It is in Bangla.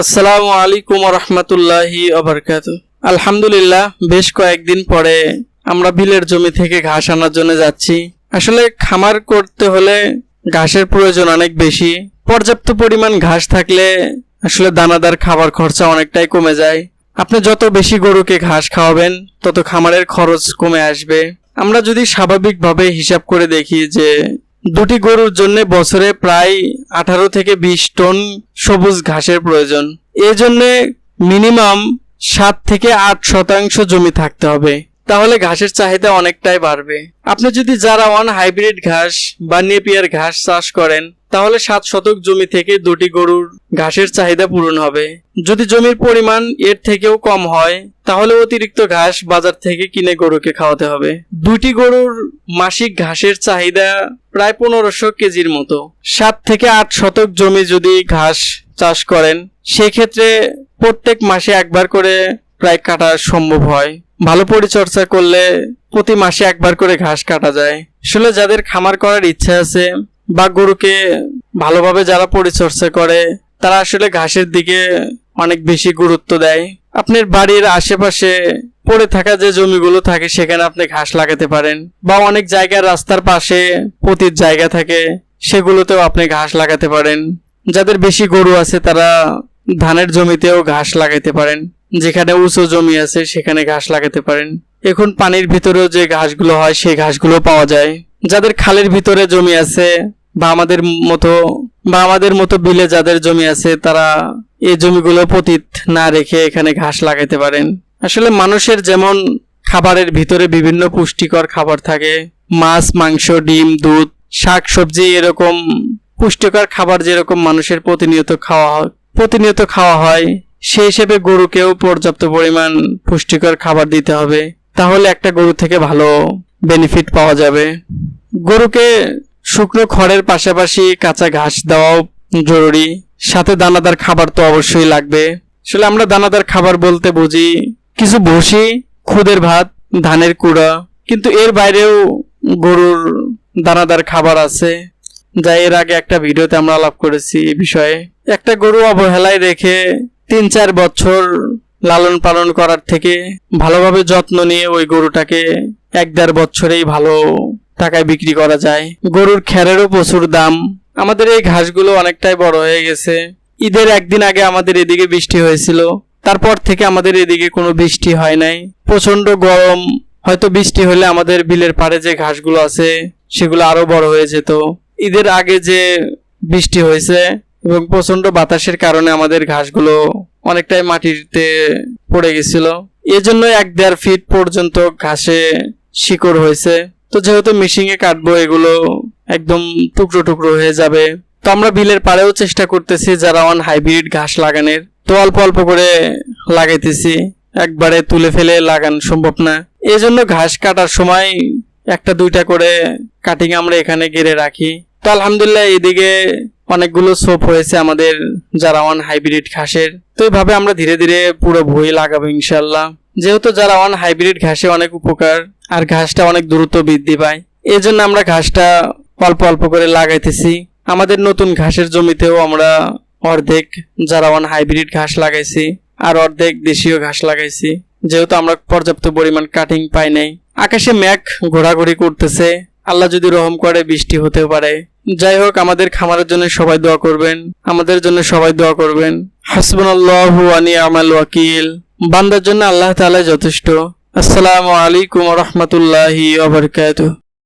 আসসালামু আলাইকুম রহমতুল্লাহি আলহামদুলিল্লাহ, বেশ কয়েকদিন পরে আমরা বিলের জমি থেকে ঘাস আনার জন্য যাচ্ছি। আসলে খামার করতে হলে ঘাসের প্রয়োজন অনেক বেশি। পর্যাপ্ত পরিমাণ ঘাস থাকলে আসলে দানাদার খাবার খরচা অনেকটাই কমে যায়। আপনি যত বেশি গরুকে ঘাস খাওয়াবেন, তত খামারের খরচ কমে আসবে। আমরা যদি স্বাভাবিকভাবে হিসাব করে দেখি যে দুটি গরুর জন্য বছরে প্রায় আঠারো থেকে বিশ টন সবুজ ঘাসের প্রয়োজন। এজন্যে জন্যে মিনিমাম সাত থেকে আট শতাংশ জমি থাকতে হবে। তাহলে ঘাসের চাহিদা অনেকটাই বাড়বে। আপনি যদি যারা ওয়ান হাইব্রিড ঘাস বা নেপিয়ার ঘাস চাষ করেন, তাহলে সাত শতক জমি থেকে দুটি গরুর ঘাসের চাহিদা পূরণ হবে। যদি জমির পরিমাণ এর থেকেও কম হয়, তাহলে অতিরিক্ত ঘাস বাজার থেকে কিনে গরুকে খাওয়াতে হবে। দুটি গরুর মাসিক ঘাসের চাহিদা প্রায় পনেরোশো কেজির মতো। সাত থেকে আট শতক জমি যদি ঘাস চাষ করেন, সেক্ষেত্রে প্রত্যেক মাসে একবার করে প্রায় কাটা সম্ভব হয়। ভালো পরিচর্যা করলে প্রতি মাসে একবার করে ঘাস কাটা যায়। আসলে যাদের খামার করার ইচ্ছা আছে বা গরুকে ভালোভাবে যারা পরিচর্যা করে, তারা আসলে ঘাসের দিকে অনেক বেশি গুরুত্ব দেয়। আপনার বাড়ির আশেপাশে পড়ে থাকা যে জমিগুলো থাকে, সেখানে আপনি ঘাস লাগাতে পারেন বা অনেক জায়গায় রাস্তার পাশে পতির জায়গা থাকে, সেগুলোতেও আপনি ঘাস লাগাতে পারেন। যাদের বেশি গরু আছে, তারা ধানের জমিতেও ঘাস লাগাতে পারেন। যেখানে উঁচু জমি আছে, সেখানে ঘাস লাগাতে পারেন। এখন পানির ভিতরেও যে ঘাসগুলো হয়, সেই ঘাসগুলো পাওয়া যায়। যাদের খালের ভিতরে জমি আছে, বা আমাদের মতো, বা আমাদের মতো বিলে যাদের জমি আছে, তারা এই জমিগুলো পতিত না রেখে এখানে ঘাস লাগাতে পারেন। আসলে মানুষের যেমন খাবারের ভিতরে বিভিন্ন পুষ্টিকর খাবার থাকে, মাছ, মাংস, ডিম, দুধ, শাক, সবজি এরকম পুষ্টিকর খাবার যেরকম মানুষের প্রতিনিয়ত খাওয়া হয়, প্রতিনিয়ত খাওয়া হয় সেই হিসেবে গরুকেও পর্যাপ্ত পরিমাণ পুষ্টিকর খাবার দিতে হবে। তাহলে একটা গরু থেকে ভালো বেনিফিট পাওয়া যাবে। গরুকে শুকনো খড়ের পাশাপাশি কাঁচা ঘাস দেওয়াও জরুরি। সাথে দানাদার খাবার তো অবশ্যই লাগবে। আসলে আমরা দানাদার খাবার বলতে বুঝি কিছু ভুসি, খুদের ভাত, ধানের কুড়া, কিন্তু এর বাইরেও গরুর দানাদার খাবার আছে। যা এর আগে একটা ভিডিওতে আমরা আলাপ করেছি এই বিষয়ে। একটা গরু অবহেলায় রেখে তিন চার বছর লালন পালন করার থেকে ভালোভাবে যত্ন নিয়ে ওই গরুটাকে এক দেড় বছরেই ভালো টাকায় বিক্রি করা যায়। গরুর খ্যারেরও প্রচুর দাম। আমাদের এই ঘাসগুলো অনেকটাই বড় হয়ে গেছে। ঈদের একদিন আগে আমাদের এদিকে বৃষ্টি হয়েছিল। তারপর থেকে আমাদের এদিকে কোনো বৃষ্টি হয় নাই। প্রচণ্ড গরম। হয়তো বৃষ্টি হলে আমাদের বিলের পাড়ে যে ঘাসগুলো আছে, সেগুলো আরও বড় হয়ে যেত। ঈদের আগে যে বৃষ্টি হয়েছে এবং প্রচণ্ড বাতাসের কারণে আমাদের ঘাসগুলো অনেকটাই মাটিতে পড়ে গেছিল। এজন্য এক দেড় ফিট পর্যন্ত ঘাসে শিকড় হয়েছে। তো যেহেতু মিশিংয়ে কাটবো, এগুলো একদম টুকরো টুকরো হয়ে যাবে। তো আমরা বিলের পাড়েও চেষ্টা করতেছি যারা অন হাইব্রিড ঘাস লাগানোর। তো অল্প অল্প করে লাগাইতেছি। একবারে তুলে ফেলে লাগানো সম্ভব না। এই জন্য ঘাস কাটার সময় একটা দুইটা করে কাটিং আমরা এখানে গেড়ে রাখি। তো আলহামদুলিল্লাহ এদিকে অনেকগুলো সোপ হয়েছে আমাদের যারা ওয়ান হাইব্রিড ঘাসের। তো এইভাবে আমরা ধীরে ধীরে পুরো ভুঁই লাগাবো ইনশাল্লাহ। যেহেতু যারা ওয়ান হাইব্রিড ঘাসে অনেক উপকার, আর ঘাসটা অনেক দ্রুত বৃদ্ধি পায়। এই জন্য আমরা ঘাসটা অল্প অল্প করে লাগাইতেছি। আমাদের নতুন ঘাসের জমিতেও আমরা অর্ধেক যারা ওয়ান হাইব্রিড ঘাস লাগাইছি, আর অর্ধেক দেশীয় ঘাস লাগাইছি। যেহেতু আমরা পর্যাপ্ত পরিমাণ কাটিং পাই নাই। আকাশে মেঘ ঘোরাঘুরি করতেছে। আল্লাহ যদি রহম করে, বৃষ্টি হতে পারে। যাই হোক, আমাদের খামারের জন্য সবাই দোয়া করবেন। আমাদের জন্য সবাই দোয়া করবেন। হাসবুনাল্লাহু আনি আমাল ওয়াকিল। বান্দার জন্য আল্লাহ তালা যথেষ্ট। আসসালামু আলাইকুম রহমতুল্লাহি